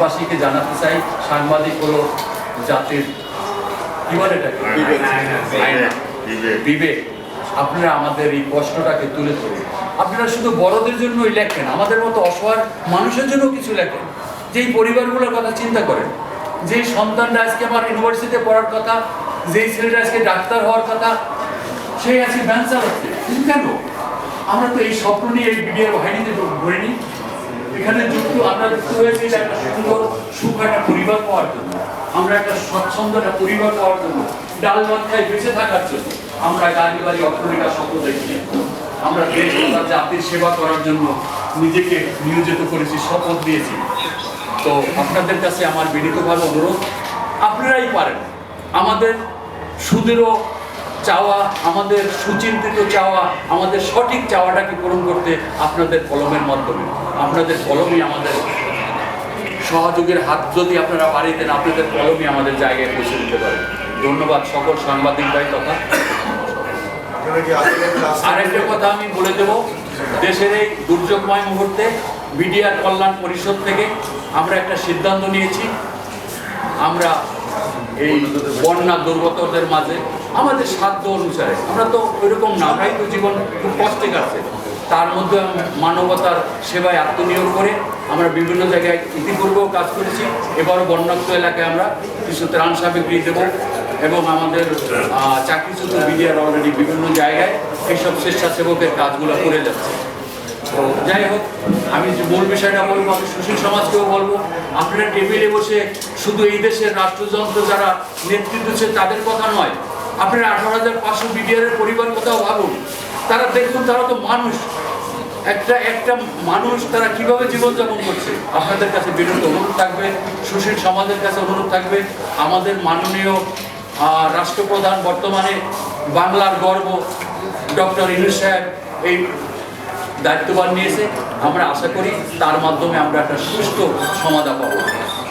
বাসীকে জানাতে চাই সাংবাদিক হলো জাতির কি? বলে এটাকে বিবেক। আপনারা আমাদের এই কষ্টটাকে তুলে ধরুন। আপনারা শুধু বড়দের জন্যই লেখেন আমাদের মতো অসহায় মানুষের জন্য কিছু লেখেন। যেই পরিবারগুলোর কথা চিন্তা করেন যেই সন্তানরা আজকে আমার ইউনিভার্সিটিতে পড়ার কথা যেই ছেলেটা আজকে ডাক্তার হওয়ার কথা সেই আজকে চালাচ্ছে। কিন্তু কেন? আমরা তো এই স্বপ্ন নিয়ে এই বিডিআর বাহিনীতে ধরিনি এখানে যুক্ত আমরা যুক্ত হয়েছি একটা সুন্দর সুখ একটা পরিবার পাওয়ার জন্য, আমরা একটা স্বচ্ছন্দ একটা পরিবার পাওয়ার জন্য, ডাল খাই বেঁচে থাকার জন্য, আমরা গাড়ি বাড়ি অট্টলিকা স্বপ্ন দেখি। আমরা দেশ তথা জাতির সেবা করার জন্য নিজেকে নিয়োজিত করেছি, শপথ দিয়েছি। তো আপনাদের কাছে আমার বিনীতভাবে অনুরোধ, আপনারাই পারেন। আমাদের সুদেরও চাওয়া, আমাদের সুচিন্তিত চাওয়া, আমাদের সঠিক চাওয়াটাকে পূরণ করতে আপনাদের কলমের মাধ্যমে। আপনাদের কলমই আমাদের সহযোগের হাত। যদি আপনারা বাড়িয়ে দেন, আপনাদের কলমই আমাদের জায়গায় পৌঁছে দিতে পারে। ধন্যবাদ সকল সাংবাদিক ভাই তথা। আরেকটা কথা আমি বলে দেব, দেশের এই দুর্যোগময় মুহূর্তে মিডিয়ার কল্যাণ পরিষদ থেকে আমরা একটা সিদ্ধান্ত নিয়েছি। আমরা এই বন্যা দুর্গতদের মাঝে আমাদের সাধ্য অনুসারে। আমরা তো ওইরকম না আমরাই তো জীবন খুব কষ্টে কাটছে। তার মধ্যে মানবতার সেবায় আত্মনিয়োগ করে আমরা বিভিন্ন জায়গায় ইতিপূর্বেও কাজ করেছি। এবারও বন্যাক্ত এলাকায় আমরা কিছু ত্রাণ সামগ্রী দেবো এবং আমাদের চাকরিচ্যুত বিডিআর অলরেডি বিভিন্ন জায়গায় এইসব স্বেচ্ছাসেবকের কাজগুলো করে যাচ্ছে। তো যাই হোক, আমি যে মূল বিষয়টা বলব, আমি সুশীল সমাজকেও বলব, আপনারা টেবিলে বসে শুধু এই দেশের রাষ্ট্রযন্ত্র যারা নেতৃত্ব তাদের কথা নয় আপনারা আঠারো হাজার পাঁচশো বিডিআরের পরিবার কথাও ভাবুন, তারা দেখুন তারা তো মানুষ। একটা একটা মানুষ তারা কীভাবে জীবনযাপন করছে? আপনাদের কাছে বিরত অনুরোধ থাকবে, সুশীল সমাজের কাছে অনুরোধ থাকবে। আমাদের মাননীয় রাষ্ট্রপ্রধান বর্তমানে বাংলার গর্ব, ডক্টর ইনুস সাহেব এই দায়িত্ববান নিয়েছে। আমরা আশা করি তার মাধ্যমে আমরা একটা সুস্থ সমাধা পাবো।